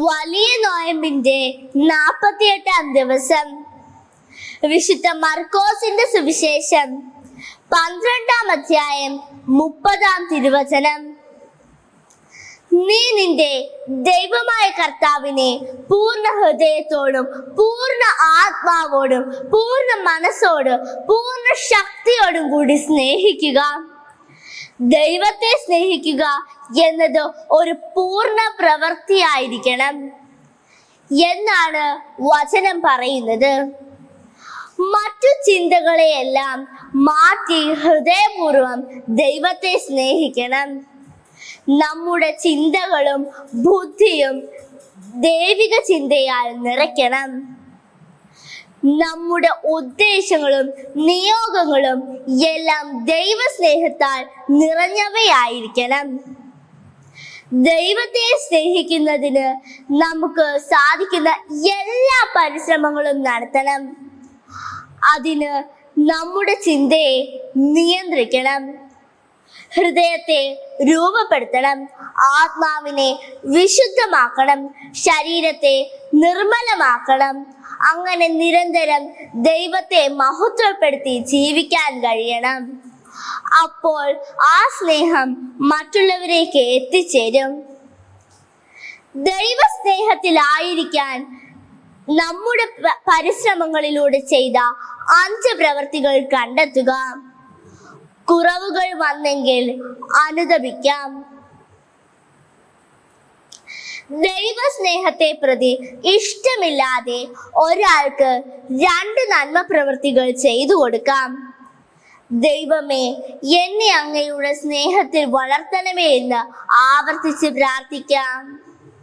വലിയ നോയമ്പിന്റെ നാൽപ്പത്തിയെട്ടാം ദിവസം. വിശുദ്ധ മർക്കോസിന്റെ സുവിശേഷം. പന്ത്രണ്ടാം അധ്യായം മുപ്പതാം തിരുവചനം. നീ നിന്റെ ദൈവമായ കർത്താവിനെ പൂർണ ഹൃദയത്തോടും പൂർണ ആത്മാവോടും പൂർണ മനസ്സോടും പൂർണ ശക്തിയോടും കൂടി സ്നേഹിക്കുക. ദൈവത്തെ സ്നേഹിക്കുക എന്നത് ഒരു പൂർണ പ്രവൃത്തിയായിരിക്കണം. എന്നാണ് വചനം പറയുന്നത്. മറ്റു ചിന്തകളെയെല്ലാം മാറ്റി ഹൃദയപൂർവം ദൈവത്തെ സ്നേഹിക്കണം. നമ്മുടെ ചിന്തകളും ബുദ്ധിയും ദൈവിക ചിന്തയാൽ നിറയ്ക്കണം. നമ്മുടെ ഉദ്ദേശങ്ങളും നിയോഗങ്ങളും എല്ലാം ദൈവസ്നേഹത്താൽ നിറഞ്ഞവയായിരിക്കണം. ദൈവത്തെ സ്നേഹിക്കുന്നതിന് നമുക്ക് സാധിക്കുന്ന എല്ലാ പരിശ്രമങ്ങളും നടത്തണം. അതിന് നമ്മുടെ ചിന്തയെ നിയന്ത്രിക്കണം. ഹൃദയത്തെ രൂപപ്പെടുത്തണം. ആത്മാവിനെ വിശുദ്ധമാക്കണം. ശരീരത്തെ നിർമ്മലമാക്കണം. അങ്ങനെ നിരന്തരം ദൈവത്തെ മഹത്വപ്പെടുത്തി ജീവിക്കാൻ കഴിയണം. അപ്പോൾ ആ സ്നേഹം മറ്റുള്ളവരേക്ക് എത്തിച്ചേരും. ദൈവസ്നേഹത്തിലായിരിക്കാൻ നമ്മുടെ പരിശ്രമങ്ങളിലൂടെ ചെയ്ത അഞ്ച് പ്രവർത്തികൾ കണ്ടെത്തുക. കുറവുകൾ വന്നെങ്കിൽ അനുദപിക്കാം. ദൈവസ്നേഹത്തെ പ്രതി ഇഷ്ടമില്ലാതെ ഒരാൾക്ക് രണ്ട് നന്മ പ്രവൃത്തികൾ ചെയ്തു കൊടുക്കാം. ദൈവമേ എന്നെ അങ്ങയുടെ സ്നേഹത്തിൽ വളർത്തണമേ എന്ന് ആവർത്തിച്ച് പ്രാർത്ഥിക്കാം.